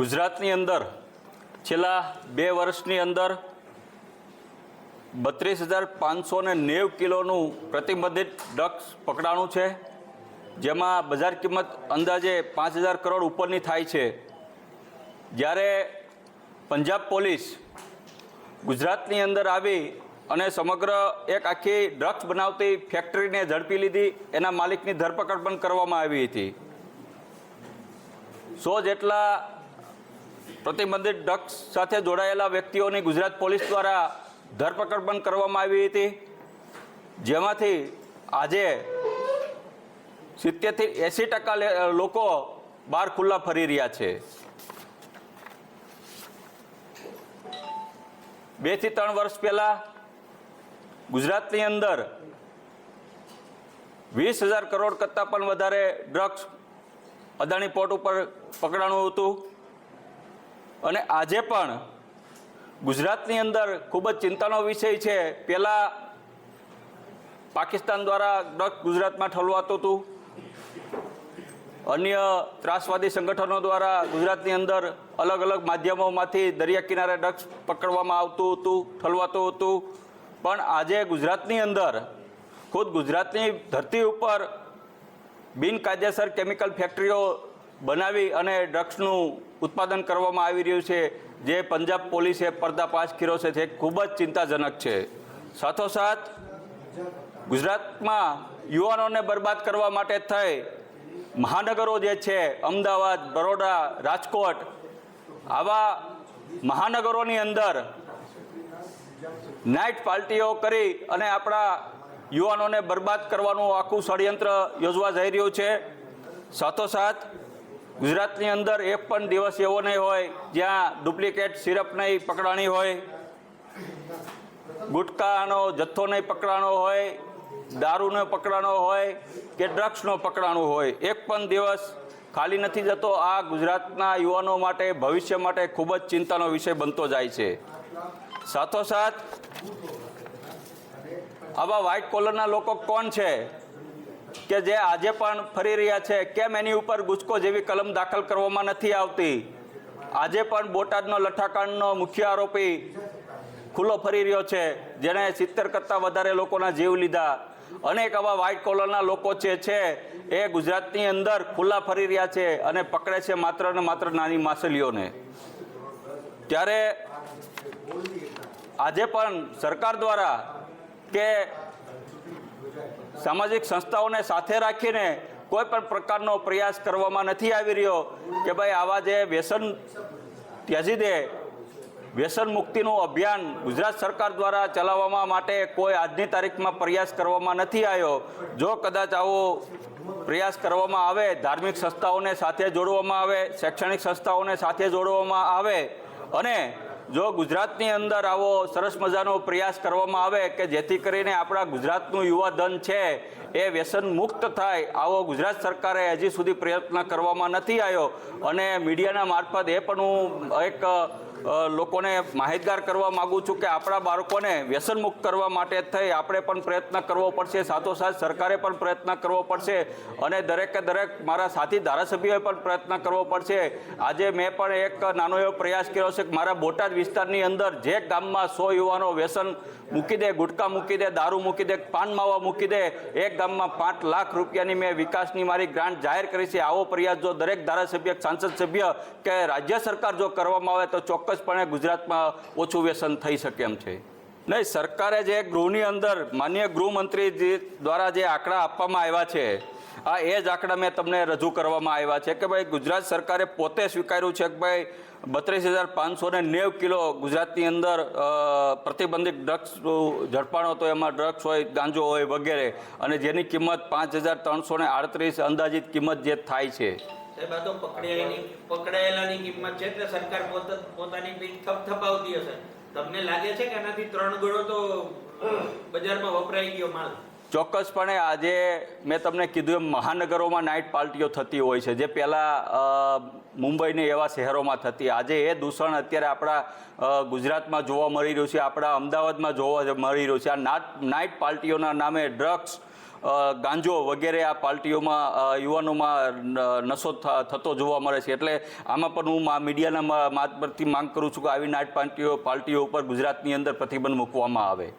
ગુજરાતની અંદર છેલ્લા બે વર્ષની અંદર બત્રીસ હજાર પાંચસો ને નેવ કિલોનું પ્રતિબંધિત ડ્રગ્સ પકડાણું છે. જેમાં બજાર કિંમત અંદાજે પાંચ હજાર કરોડ ઉપરની થાય છે. જ્યારે પંજાબ પોલીસ ગુજરાતની અંદર આવી અને સમગ્ર એક આખી ડ્રગ્સ બનાવતી ફેક્ટરીને ઝડપી લીધી, એના માલિકની ધરપકડ પણ કરવામાં આવી હતી. સો જેટલા પ્રતિબંધિત ડ્રગ્સ સાથે જોડાયેલા વ્યક્તિઓની ગુજરાત પોલીસ દ્વારા ધરપકડ પણ કરવામાં આવી હતી. જેમાંથી આજે સિત્તેરથી એંસી ટકા લોકો બહાર ખુલ્લા ફરી રહ્યા છે. બેથી ત્રણ વર્ષ પહેલાં ગુજરાતની અંદર વીસ હજાર કરોડ કરતાં પણ વધારે ડ્રગ્સ અદાણી પોર્ટ ઉપર પકડાણું હતું. અને આજે પણ ગુજરાતની અંદર ખૂબ જ ચિંતાનો વિષય છે. પહેલાં પાકિસ્તાન દ્વારા ડ્રગ ગુજરાતમાં ઠલવાતું હતું. અન્ય ત્રાસવાદી સંગઠનો દ્વારા ગુજરાતની અંદર અલગ અલગ માધ્યમોમાંથી દરિયા કિનારે ડ્રગ્સ પકડવામાં આવતું હતું, ઠલવાતું હતું. પણ આજે ગુજરાતની અંદર, ખુદ ગુજરાતની ધરતી ઉપર બિનકાયદેસર કેમિકલ ફેક્ટરીઓ બનાવી અને ડ્રગ્સનું ઉત્પાદન કરવામાં આવી રહ્યું છે, જે પંજાબ પોલીસે પર્દાફાશ કર્યો છે, તે ખૂબ જ ચિંતાજનક છે. સાથોસાથ, ગુજરાતમાં યુવાનોને બરબાદ કરવા માટે થઈ મહાનગરો જે છે, અમદાવાદ, બરોડા, રાજકોટ, આવા મહાનગરોની અંદર નાઇટ પાર્ટીઓ કરી અને આપણા યુવાનોને બરબાદ કરવાનું આખું ષડયંત્ર યોજવા જઈ રહ્યું છે. સાથોસાથ, ગુજરાતની અંદર એક પણ દિવસ એવો નહીં હોય જ્યાં ડુપ્લિકેટ સિરપ નહીં પકડાણી હોય, ગુટકાનો જથ્થો નહીં પકડાણો હોય, દારૂનો પકડાણો હોય કે ડ્રગ્સનો પકડાણો હોય. એક પણ દિવસ ખાલી નથી જતો. આ ગુજરાતના યુવાનો માટે, ભવિષ્ય માટે ખૂબ જ ચિંતાનો વિષય બનતો જાય છે. સાથોસાથ આવા વ્હાઇટ કોલરના લોકો કોણ છે? કે જે આજે પણ ફરી રહ્યા છે? કેમ એની ઉપર ગુસ્કો જેવી કલમ દાખલ કરવામાં નથી આવતી? આજે પણ બોટાદનો લઠ્ઠાકાંડનો મુખ્ય આરોપી ખુલ્લો ફરી રહ્યો છે. જેણે સિત્તેર કરતાં વધારે લોકોના જીવ લીધા. અનેક આવા વ્હાઇટ કોલરના લોકો જે છે, એ ગુજરાતની અંદર ખુલ્લા ફરી રહ્યા છે અને પકડે છે માત્ર ને માત્ર નાની માછલીઓને. ત્યારે આજે પણ સરકાર દ્વારા કે સામાજિક સંસ્થાઓને સાથે રાખીને કોઈ પણ પ્રકારનો પ્રયાસ કરવામાં નથી આવી રહ્યો કે ભાઈ આવા જે વ્યસન ત્યજી દે વ્યસન મુક્તિનું અભિયાન ગુજરાત સરકાર દ્વારા ચલાવવામાં માટે કોઈ આજની તારીખમાં પ્રયાસ કરવામાં નથી આવ્યો. જો કદાચ આવો પ્રયાસ કરવામાં આવે, ધાર્મિક સંસ્થાઓને સાથે જોડવામાં આવે, શૈક્ષણિક સંસ્થાઓને સાથે જોડવામાં આવે અને જો ગુજરાતની અંદર આવો સરસ મજાનો પ્રયાસ કરવામાં આવે કે જેથી કરીને આપણા ગુજરાતનું યુવા ધન છે એ વ્યસન મુક્ત થાય, આવો ગુજરાત સરકારે હજી સુધી પ્રયત્ન કરવામાં નથી આવ્યો. અને મીડિયાના મારફત એ પણ હું એક લોકોને માહિતગાર કરવા માગું છું કે આપણા બાળકોને વ્યસન મુક્ત કરવા માટે થઈ આપણે પણ પ્રયત્ન કરવો પડશે, સાથોસાથ સરકારે પણ પ્રયત્ન કરવો પડશે અને દરેકે દરેક મારા સાથી ધારાસભ્યોએ પણ પ્રયત્ન કરવો પડશે. આજે મેં પણ એક નાનો એવો પ્રયાસ કર્યો છે કે મારા બોટાદ વિસ્તારની અંદર જે ગામમાં સો યુવાનો વ્યસન મૂકી દે, ગુટકા મૂકી દે, દારૂ મૂકી દે, પાન માવા મૂકી દે, એક ગામમાં પાંચ લાખ રૂપિયાની મેં વિકાસની મારી ગ્રાન્ટ જાહેર કરી છે. આવો પ્રયાસ જો દરેક ધારાસભ્ય, સાંસદ સભ્ય કે રાજ્ય સરકાર જો કરવામાં આવે તો ચોક્કસપણે ગુજરાતમાં ઓછું વ્યસન થઈ શકે એમ છે. નહીં, સરકારે જે ગૃહની અંદર માનનીય ગૃહમંત્રી દ્વારા જે આંકડા આપવામાં આવ્યા છે, આ એ જ આંકડા મેં તમને રજૂ કરવામાં આવ્યા છે કે ભાઈ ગુજરાત સરકારે પોતે સ્વીકાર્યું છે કે ભાઈ બત્રીસ હજાર પાંચસો ને નેવ કિલો ગુજરાતની અંદર પ્રતિબંધિત ડ્રગ્સ, ઝડપાણો તો એમાં ડ્રગ્સ હોય, ગાંજો હોય વગેરે અને જેની કિંમત પાંચ હજાર ત્રણસો ને આડત્રીસ અંદાજિત કિંમત જે થાય છે. સાહેબ આ તો પકડાયેલી પકડાયેલાની કિંમત છે, એટલે સરકાર પોત પોતાની પીઠ થપથપાવતી હશે. તમને લાગે છે કે આનાથી ત્રણ ગણો તો બજારમાં વપરાઈ ગયો માલ? ચોક્કસપણે આજે મેં તમને કીધું એમ મહાનગરોમાં નાઇટ પાર્ટીઓ થતી હોય છે. જે પહેલાં મુંબઈને એવા શહેરોમાં થતી. આજે એ દૂષણ અત્યારે આપણા ગુજરાતમાં જોવા મળી રહ્યું છે. આપણા અમદાવાદમાં જોવા મળી રહ્યું છે. આ નાટ નાઇટ પાર્ટીઓના નામે ડ્રગ્સ ગાંજો વગેરે આ પાર્ટીઓમાં યુવાનોમાં નશો થતો જોવા મળે છે. એટલે આમાં પણ હું મીડિયાના મા- પરથી માંગ કરું છું કે આવી નાટ પાર્ટીઓ પાર્ટીઓ ઉપર ગુજરાતની અંદર પ્રતિબંધ મૂકવામાં આવે.